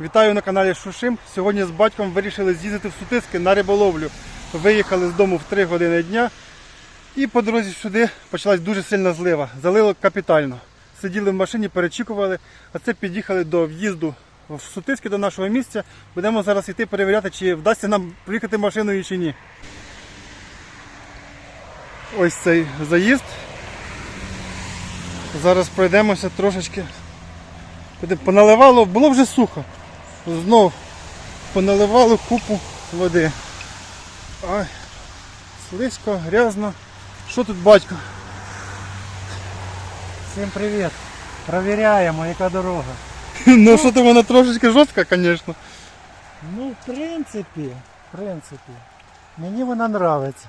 Вітаю на каналі Шушим. Сьогодні з батьком вирішили з'їздити в Сутиски на риболовлю. Виїхали з дому в 3 години дня. І по дорозі сюди почалась дуже сильна злива. Залило капітально. Сиділи в машині, перечікували, а це під'їхали до в'їзду в Сутиски до нашого місця. Будемо зараз йти перевіряти, чи вдасться нам приїхати машиною чи ні. Ось цей заїзд. Зараз пройдемося трошечки. Поналивало, було вже сухо. Знов поналивало купу води. Ай, слизько, грязно. Що тут батько? Всім привіт! Провіряємо, яка дорога. Ну що то вона трошечки жорстка, звісно. Ну, в принципі, в принципі, мені вона нравиться.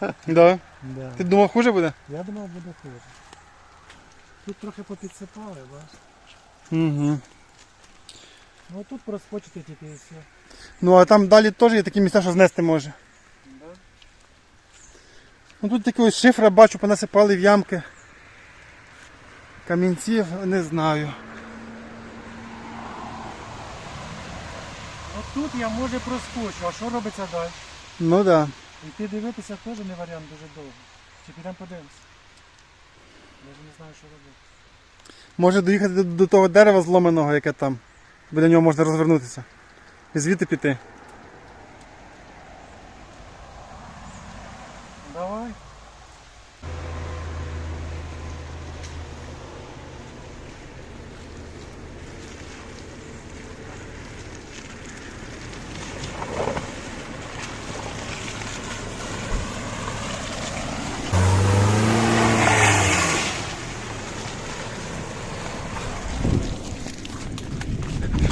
Да. Да. Ти думав хуже буде? Я думав, буде хуже. Тут трохи попідсипали, бачиш? Угу. Ну тут проскочити тільки і все. Ну а там далі теж є такі місця, що знести може. Ну тут такі ось шифра бачу, понасипали в ямки. Камінців не знаю. От тут я може проскочу, а що робиться далі? Ну так. Да. Йти дивитися теж не варіант дуже довго. Чи підемо подивимося? Я вже не знаю, що робити. Може доїхати до, до того дерева зломаного, яке там. Бо до нього можна розвернутися. І звідти піти. Давай.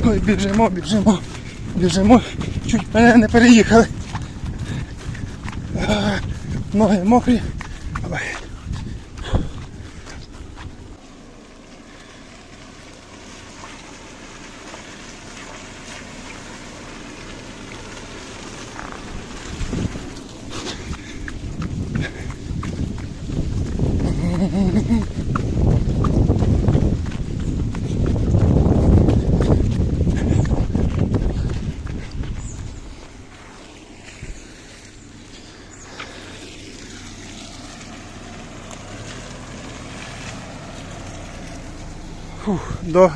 Ой, біжимо, біжимо, біжимо. Чуть мене не переїхали. Ноги мокрі. Ой. Фух, до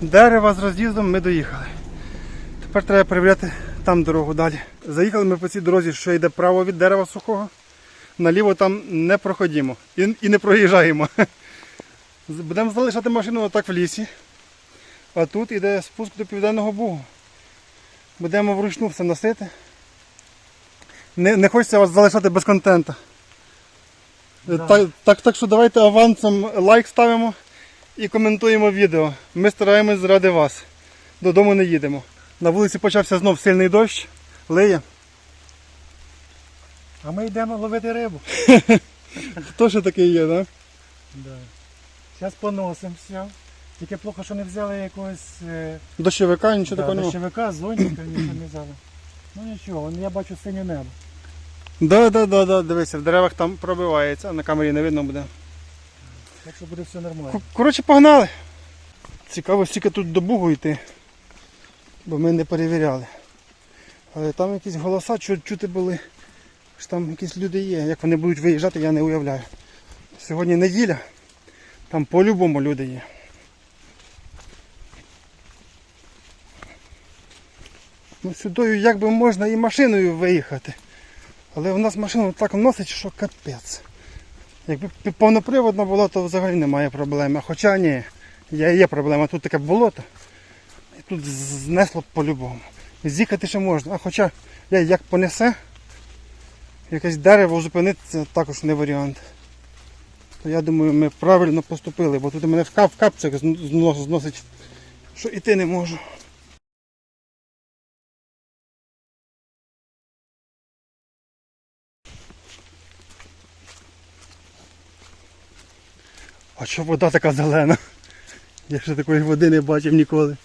дерева з роз'їздом ми доїхали. Тепер треба перевіряти там дорогу далі. Заїхали ми по цій дорозі, що йде право від дерева сухого. Наліво там не проходимо і, і не проїжджаємо. Будемо залишати машину отак в лісі. А тут іде спуск до Південного Бугу. Будемо вручну все носити. Не, не хочеться вас залишати без контенту. Да. Так, так, так що давайте авансом лайк ставимо і коментуємо відео. Ми стараємось заради вас. Додому не їдемо. На вулиці почався знов сильний дощ, лиє. А ми йдемо ловити рибу. Хто ще такий є, так? Да. Зараз поносимося. Тільки плохо, що не взяли якогось е, Дощовика, нічого да, такого немає. дощовика, зонтика, нічого не взяли. Ну нічого, я бачу синє небо. Да, да, да, да, дивися, в деревах там пробивається, на камері не видно буде. Так що буде все нормально. Коротше, погнали. Цікаво, скільки тут до Бугу йти, бо ми не перевіряли. Але там якісь голоса чу- чути були, що там якісь люди є. Як вони будуть виїжджати, я не уявляю. Сьогодні неділя, там по-любому люди є. Ну сюди як би можна і машиною виїхати. Але в нас машину так носить, що капець. Якби повноприводна була, то взагалі немає проблеми. Хоча ні, є, проблема. Тут таке болото. І тут знесло по-любому. З'їхати ще можна. А хоча як понесе, якесь дерево зупинитися також не варіант. То я думаю, ми правильно поступили, бо тут у мене в, кап, капцях зносить, що іти не можу. Що вода така зелена? Я ще такої води не бачив ніколи.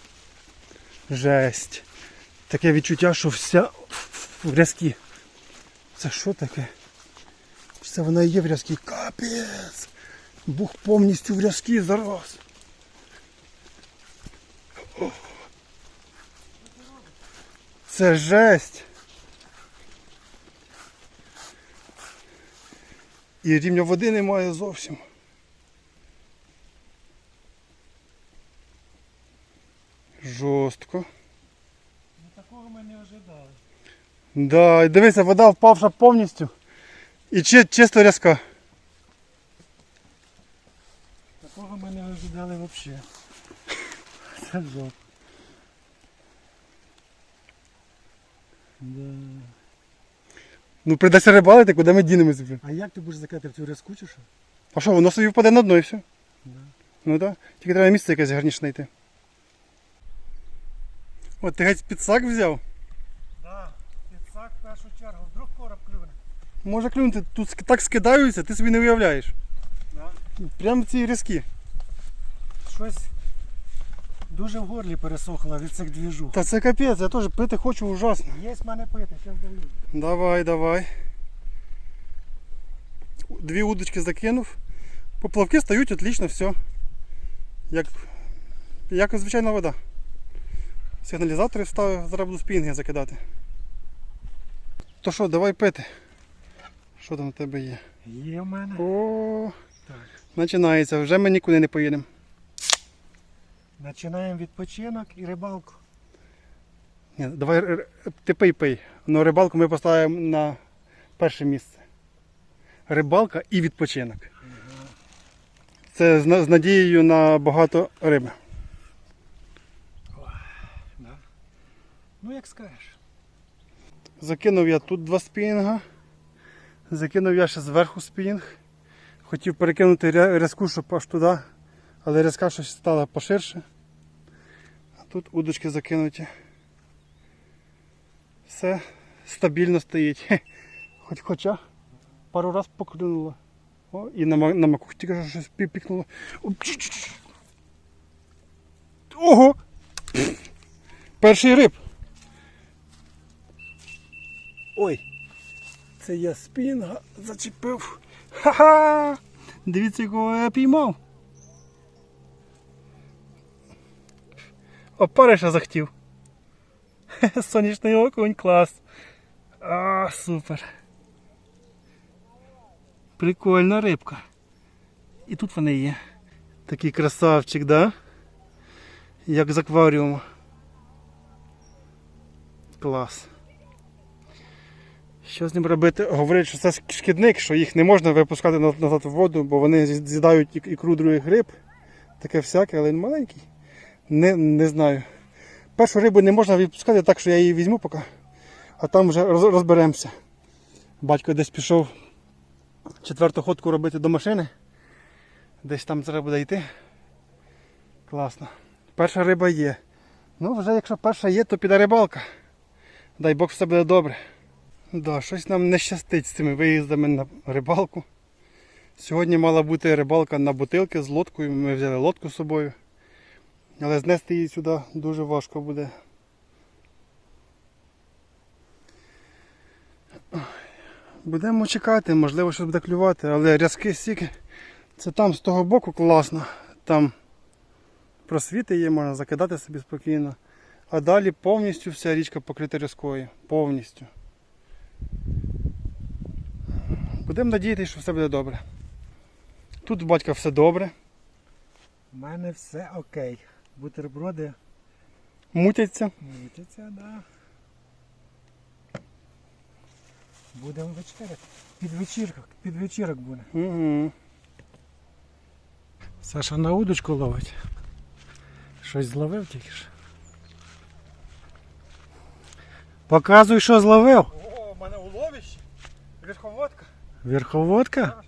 Жесть. Таке відчуття, що вся в рязкі. Це що таке? Це вона є в рязкі. Капець! Бух повністю в рязкі зараз. Це жесть. І рівня води немає зовсім. Жорстко. Ну такого ми не ожидали. Да, і дивися, вода впавша повністю. І чи, чисто рязка. Такого ми не ожидали взагалі. Це жопа. Да. Ну прийдеться рибалити, куди ми дінемося. А як ти будеш закати в цю рязку чи що? А що, воно собі впаде на дно і все. Да. Ну так. Тільки треба місце якесь гарніше знайти. От ти геть підсак взяв. Да, підсак в першу чергу. Вдруг короб клюне. Може клюнути, тут так скидаються, ти собі не уявляєш. Да. Прямо ці різки. Щось дуже в горлі пересохло від цих двіжух. Та це капець, я теж пити хочу ужасно. Є в мене пити, зараз даю. Давай, давай. Дві удочки закинув. Поплавки стають отлично, все. Як, як звичайна вода. Сигналізатори вставив, зараз буду спінги закидати. То що, давай пити. Що там у тебе є? Є в мене. О, Так. починається, вже ми нікуди не поїдемо. Починаємо відпочинок і рибалку. Ні, давай ти пий пий. Но рибалку ми поставимо на перше місце. Рибалка і відпочинок. Це з, з надією на багато риби. Да. Ну як скажеш. Закинув я тут два спінга. Закинув я ще зверху спінг. Хотів перекинути ря- рязку, щоб аж туди, але рязка щось стала поширше. А тут удочки закинуті. Все стабільно стоїть. Хоч хоча пару раз поклюнуло. О, і на, на макух тільки щось пі- пікнуло. Ого! Перший риб. Ой, це я спінга зачепив. Ха-ха! Дивіться, якого я піймав. Опариша захотів. Сонячний окунь, клас. А, супер. Прикольна рибка. І тут вони є. Такий красавчик, да? Як з акваріуму. Клас. Що з ним робити? Говорять, що це шкідник, що їх не можна випускати назад в воду, бо вони з'їдають ік- ікру других риб. Таке всяке, але він маленький. Не, не знаю. Першу рибу не можна відпускати так, що я її візьму поки, а там вже розберемося. Батько десь пішов четверту ходку робити до машини. Десь там треба буде йти. Класно. Перша риба є. Ну, вже якщо перша є, то піде рибалка. Дай Бог все буде добре. Да, щось нам не щастить з цими виїздами на рибалку. Сьогодні мала бути рибалка на бутилки з лодкою. Ми взяли лодку з собою. Але знести її сюди дуже важко буде. Будемо чекати, можливо, щось буде клювати, але рязки стільки. Це там з того боку класно. Там просвіти є, можна закидати собі спокійно. А далі повністю вся річка покрита рязкою. Повністю. Будемо надіятися, що все буде добре. Тут у батька все добре. У мене все окей. Бутерброди Мутяться. мутяться, да. Будемо вечеряти. Під вечірок, під вечірок буде. Угу. Саша на удочку ловить. Щось зловив тільки ж. Показуй, що зловив. О, у мене уловище. Верховодка. Верховодка?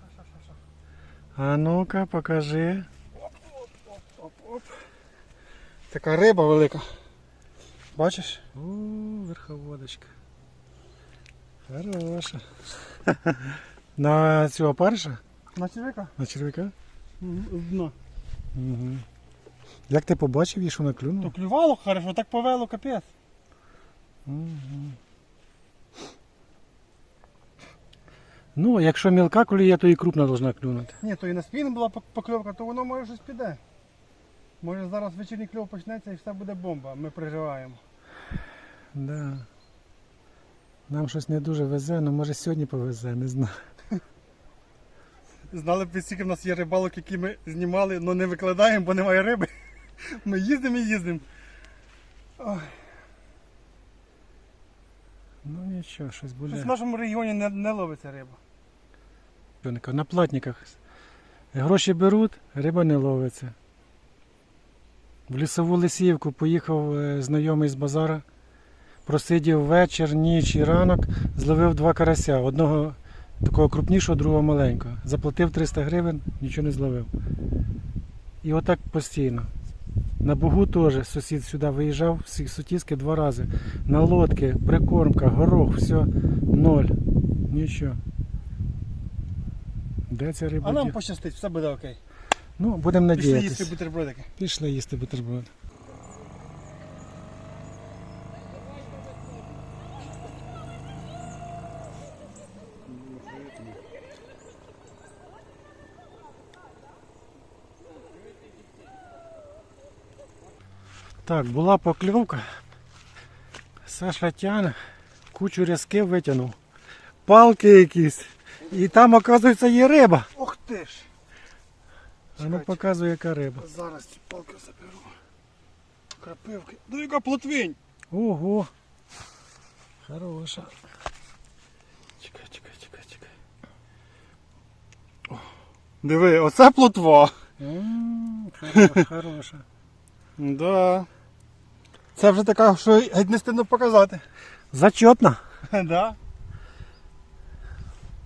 А ну-ка, покажи. Така риба велика. Бачиш? О, верховодочка. Хороша. На цього парша? На червяка? На червяка? З дна. Угу. Як ти побачив її, що вона То клювало хорошо, так повело капець. Угу. Ну, якщо мілка клює, то і крупна повинна клюнути. Ні, то і на спін була покльовка, то воно може щось піде. Може зараз вечірній кльов почнеться і все буде бомба, ми переживаємо. Да. Нам щось не дуже везе, але може сьогодні повезе, не знаю. Знали б, скільки в нас є рибалок, які ми знімали, але не викладаємо, бо немає риби. Ми їздимо і їздимо. Ой, Ну нічого, щось щось буде. в нашому регіоні не, не ловиться риба. На платниках гроші беруть, риба не ловиться. В лісову лисівку поїхав е, знайомий з базара, просидів вечір, ніч і ранок, зловив два карася. Одного такого крупнішого, другого маленького. Заплатив 300 гривень, нічого не зловив. І отак постійно. На Бугу теж сусід сюди виїжджав, всі сутіски два рази. На лодки, прикормка, горох, все, ноль. Нічого. Де ця риба? А нам пощастить, все буде окей. Ну, будемо Пішли їсти надіятися. бутербродики. Пішли їсти бутерброд. Так, була покльовка. Саша тяне, кучу різки витягнув. Палки якісь. І там, оказується, є риба. Ох ти ж! А ну Чекайте. показує, яка риба. Зараз ці палки заберу. Крапивки. Ну яка плотвинь! Ого. Хороша. Чекай, чекай, чекай, чекай. Диви, оце плотва. М, хоро- Хороша. Да. Це вже така, що геть не стидно показати. Зачетна. да.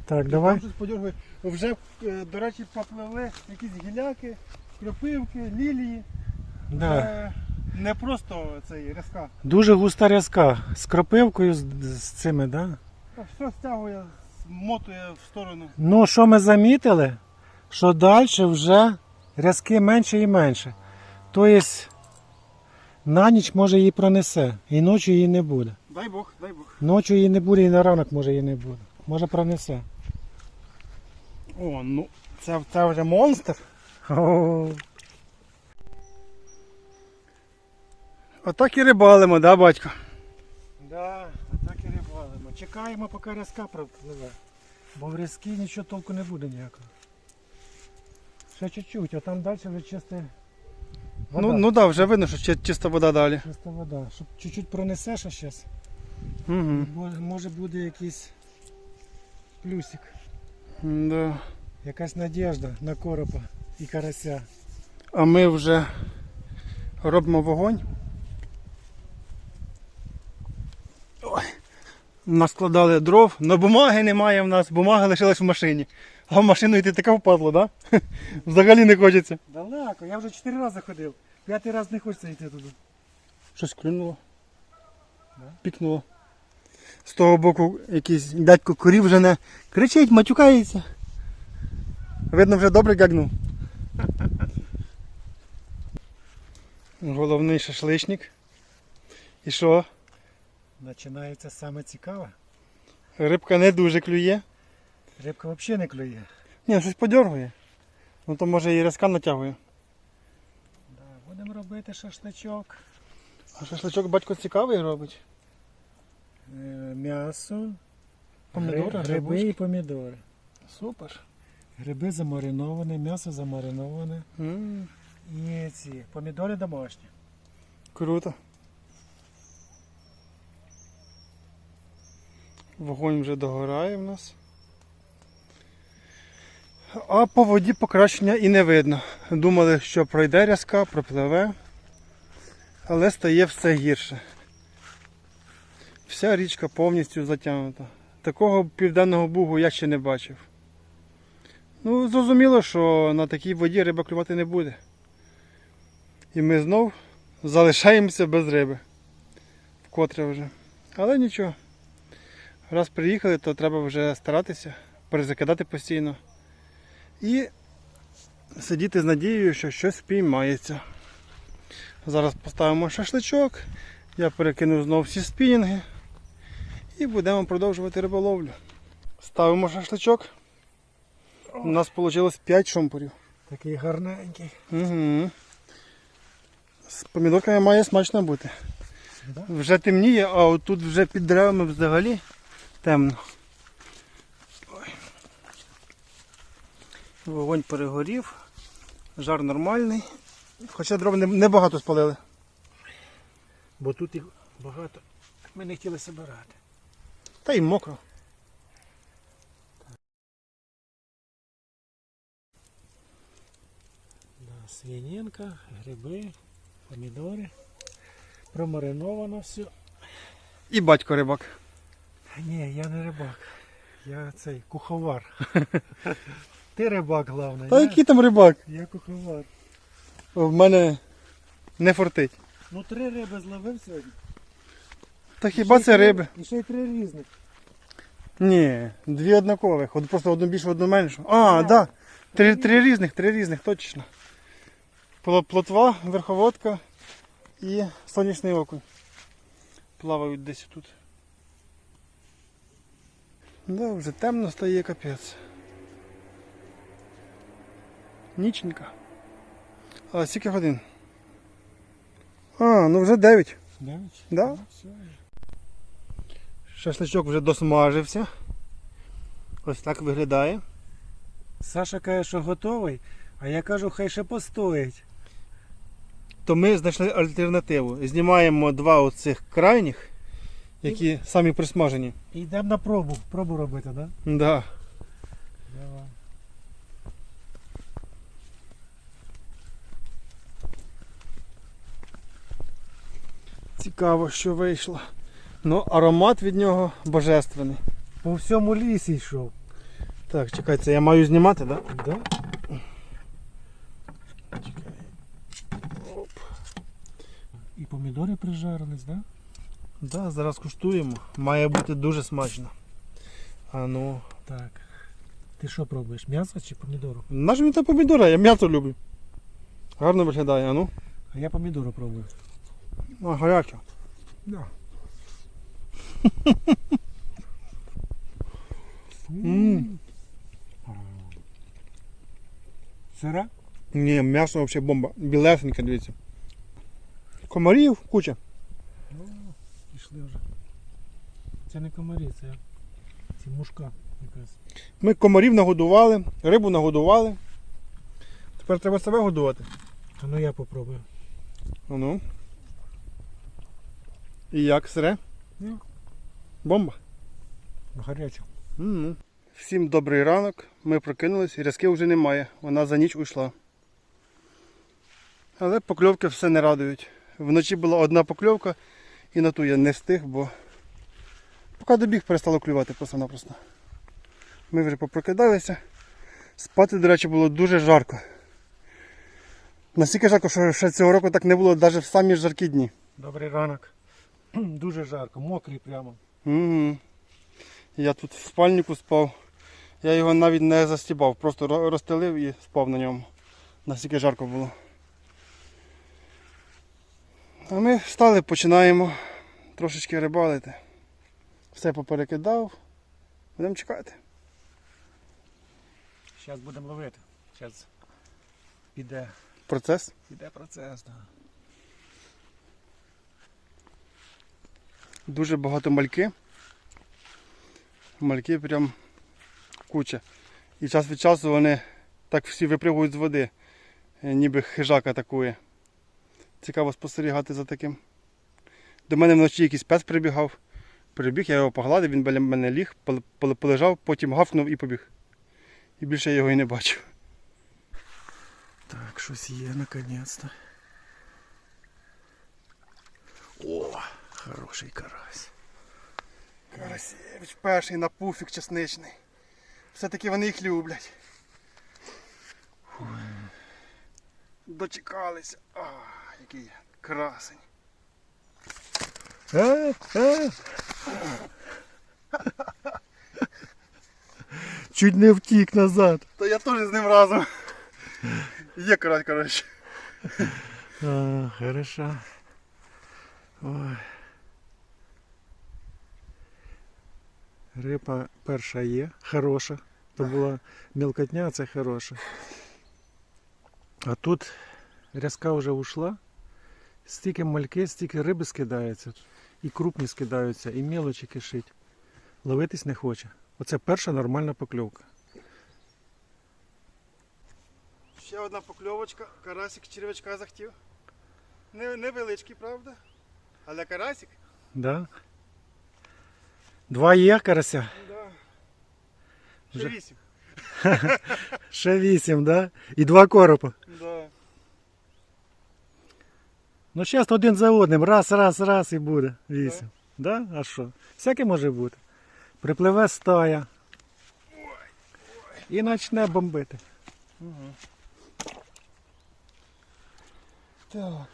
Так, давай. Там щось подергує. Вже, е, до речі, попливли якісь гіляки, кропивки, лілії. Да. Е, Не просто цей різка. Дуже густа рязка. З кропивкою, з, з цими, да? Та Все стягує, мотує в сторону. Ну, що ми замітили, що далі вже рязки менше і менше. Тобто на ніч може її пронесе, і ночі її не буде. Дай Бог, дай Бог. Ночі її не буде, і на ранок може її не буде. Може пронесе. О, ну це, це вже монстр. О, Отак і рибалимо, да, батько? Да, так і рибалимо. Чекаємо, поки різка пропливе. Бо в різки нічого толку не буде ніякого. Ще чуть-чуть, а там далі вже чиста вода. Ну, ну да, вже видно, що чиста вода далі. Чиста вода. Щоб чуть-чуть пронесеш а зараз, Угу. може буде якийсь плюсик. Да. Якась надіжда на коропа і карася. А ми вже робимо вогонь. Ой. Наскладали дров, але бумаги немає в нас, бумага лишилась в машині. А в машину йти таке впадло, да? Взагалі не хочеться. Далеко, я вже чотири рази ходив. П'ятий раз не хочеться йти туди. Щось клюнуло. Да? Пікнуло. З того боку якийсь дядько корів вже не кричить, матюкається. Видно, вже добре гагнув. Головний шашличник. І що? Починається саме цікаве. Рибка не дуже клює. Рибка взагалі не клює. Ні, щось подергує. Ну то може і резка натягує. Да, будемо робити шашличок. А шашличок батько цікавий робить. Е, М'ясо, Помідори, гриби грибочки. і помідори. Супер. Гриби замариновані, м'ясо замариноване. м І ці помідори домашні. Круто. Вогонь вже догорає в нас. А по воді покращення і не видно. Думали, що пройде рязка, пропливе, але стає все гірше. Вся річка повністю затягнута. Такого південного бугу я ще не бачив. Ну, зрозуміло, що на такій воді риба клювати не буде. І ми знов залишаємося без риби. Вкотре вже. Але нічого. Раз приїхали, то треба вже старатися, перезакидати постійно. І сидіти з надією, що щось впіймається. Зараз поставимо шашличок, я перекину знову всі спінінги і будемо продовжувати риболовлю. Ставимо шашличок. У нас вийшло 5 шомпурів. Такий гарненький. Угу. З помідорками має смачно бути. Да? Вже темніє, а отут вже під деревами взагалі темно. Ой. Вогонь перегорів, жар нормальний. Хоча дров не- небагато спалили. Бо тут їх багато. Ми не хотіли збирати. Та й мокро. Да, свининка, гриби, помідори. Промариновано все. І батько рибак. Ні, я не рибак. Я цей куховар. Ти рибак, головне. Та я, який там рибак? я куховар. В мене не фортить. Ну три риби зловив сьогодні. Та хіба це риби? І ще й три різних. Ні, дві однакових. От просто одну більшу, одну меншу. А, так. Да. Три, три різних, три різних, точно. Плотва, верховодка і сонячний окунь. Плавають десь тут. Да, вже темно стає капець. Ніченька. А скільки годин? А, ну вже 9. Дев'ять? Да. Ну, все. Шашличок вже досмажився. Ось так виглядає. Саша каже, що готовий, а я кажу, хай ще постоїть. то ми знайшли альтернативу. Знімаємо два оцих крайніх, які самі присмажені. І йдемо на пробу. Пробу робити, так? Да? Да. Давай. Цікаво, що вийшло. Ну, аромат від нього божественний. По всьому лісі йшов. Так, чекай, це я маю знімати, так? Да? Чекай. І помідори прижарились, так? Да? Да, зараз куштуємо. Має бути дуже смачно. А ну. Так. Ти що пробуєш? М'ясо чи помідору? Наш мені та помідора, я м'ясо люблю. Гарно виглядає, а ну. А я помідору пробую. А, гаряче. Да. Сира? Ні, м'ясо взагалі бомба. Білесеньке, дивіться. Комарів куча. Ну, пішли вже. Це не комарі, це, це мушка якась. Ми комарів нагодували, рибу нагодували. Тепер треба себе годувати. А ну я попробую. А Ну. І як сире? Ну. Бомба. Гаряче. м Всім добрий ранок. Ми прокинулись і рязки вже немає. Вона за ніч уйшла. Але покльовки все не радують. Вночі була одна покльовка і на ту я не встиг, бо поки добіг перестало клювати просто-напросто. Ми вже попрокидалися. Спати, до речі, було дуже жарко. Настільки жарко, що ще цього року так не було навіть в самі жаркі дні. Добрий ранок. Дуже жарко, мокрий прямо. Угу. Я тут в спальнику спав. Я його навіть не застібав, просто розстелив і спав на ньому. Настільки жарко було. А ми встали, починаємо трошечки рибалити. Все поперекидав. Будемо чекати. Зараз будемо ловити. Зараз піде, Процес. піде процес. Да. Дуже багато мальки. Мальки прям куча. І час від часу вони так всі випригують з води, е, ніби хижак атакує. Цікаво спостерігати за таким. До мене вночі якийсь пес прибігав. Прибіг, я його погладив, він біля мене ліг, пол- пол- полежав, потім гавкнув і побіг. І більше я його і не бачив. Так, щось є наконець-то. О, хороший карась. Карасєвич перший на пуфік чесничний. Все-таки вони їх люблять. Дочекалися. А, який красень. Е, е. Чуть не втік назад. Та я теж з ним разом. Є карась, коротше. А, хорошо. Ой. Риба перша є, хороша. То була мілкотня, це хороша. А тут рязка вже ушла. Стільки мальки, стільки риби скидається. І крупні скидаються, і мелочі кишить. ловитись не хоче. Оце перша нормальна покльовка. Ще одна покльовочка, карасик червячка захотів. Не, невеличкий, правда? Але карасик? Да? Два є карася. Да. Ще вісім. Ще вісім, да? І два коропа. Да. Ну, зараз один за одним, раз, раз, раз і буде. Вісім. Да? А що? Всяке може бути. Припливе стая. І почне бомбити. Угу. Так.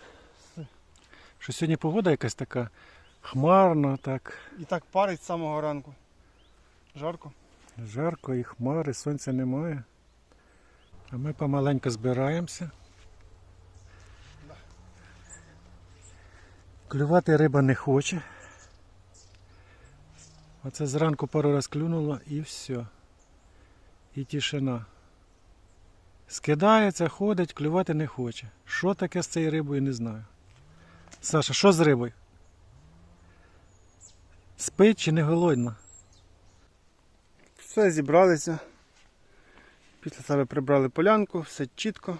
Що сьогодні погода якась така хмарна, так. І так парить з самого ранку. Жарко. Жарко і хмари, сонця немає. А ми помаленьку збираємося. Клювати риба не хоче. Оце зранку пару раз клюнуло і все. І тишина. Скидається, ходить, клювати не хоче. Що таке з цією рибою, не знаю. Саша, що з рибою? Спить чи не голодна? Все, зібралися. Після себе прибрали полянку, все чітко.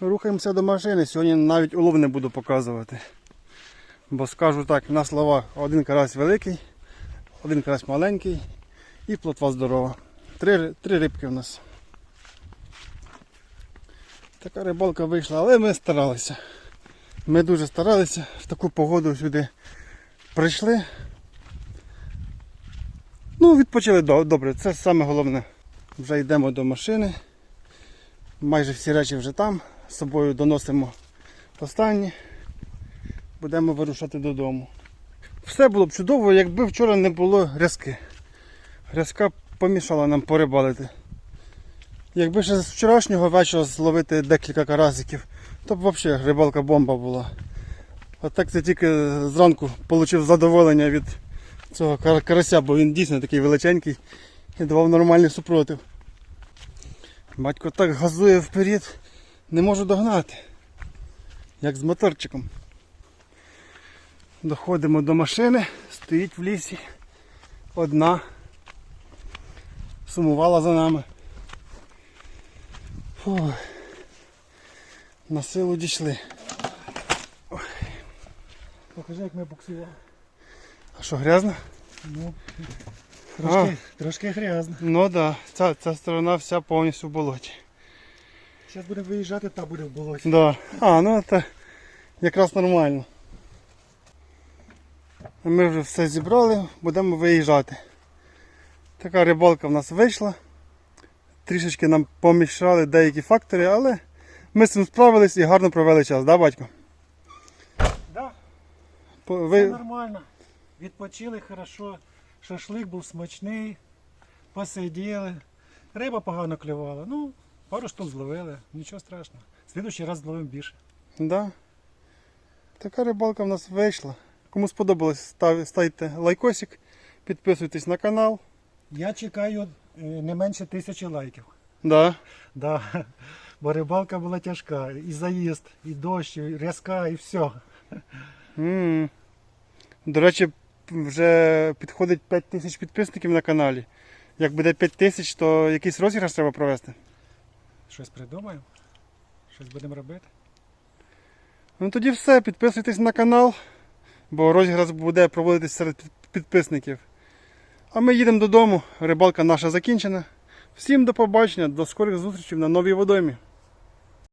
Рухаємося до машини. Сьогодні навіть улов не буду показувати. Бо скажу так, на словах один карась великий, один карась маленький і плотва здорова. Три, три рибки в нас. Така рибалка вийшла, але ми старалися. Ми дуже старалися в таку погоду сюди прийшли. Ну, відпочили добре, це саме головне. Вже йдемо до машини. Майже всі речі вже там. З собою доносимо останні. Будемо вирушати додому. Все було б чудово, якби вчора не було грязки. Грязка помішала нам порибалити. Якби ще з вчорашнього вечора зловити декілька карасиків, то б взагалі рибалка бомба була. А так це тільки зранку отримав задоволення від цього карася, бо він дійсно такий величенький і давав нормальний супротив. Батько так газує вперед, не можу догнати. Як з моторчиком. Доходимо до машини, стоїть в лісі. Одна. Сумувала за нами. Фух. На силу дійшли. Покажи, як ми буксували. А що, грязно? Ну, трошки, трошки грязно. Ну так, да. ця, ця сторона вся повністю в болоті. Зараз будемо виїжджати, та буде в болоті. Да. А, ну це якраз нормально. Ми вже все зібрали, будемо виїжджати. Така рибалка в нас вийшла. Трішечки нам помішали деякі фактори, але ми з цим справились і гарно провели час, да, батько? По- все Ви... нормально. Відпочили хорошо. Шашлик був смачний. Посиділи. Риба погано клювала. Ну, пару штук зловили, нічого страшного. Слідуючий раз зловимо більше. Да. Така рибалка в нас вийшла. Кому сподобалось, став- ставте лайкосик, підписуйтесь на канал. Я чекаю е, не менше тисячі лайків. Да. Да. Бо рибалка була тяжка. І заїзд, і дощ, і рязка, і все. М. До речі, вже підходить 5 тисяч підписників на каналі. Як буде 5 тисяч, то якийсь розіграш треба провести. Щось придумаємо? Щось будемо робити? Ну тоді все, підписуйтесь на канал, бо розіграш буде проводитись серед підписників. А ми їдемо додому. Рибалка наша закінчена. Всім до побачення, до скорих зустрічей на новій водоймі.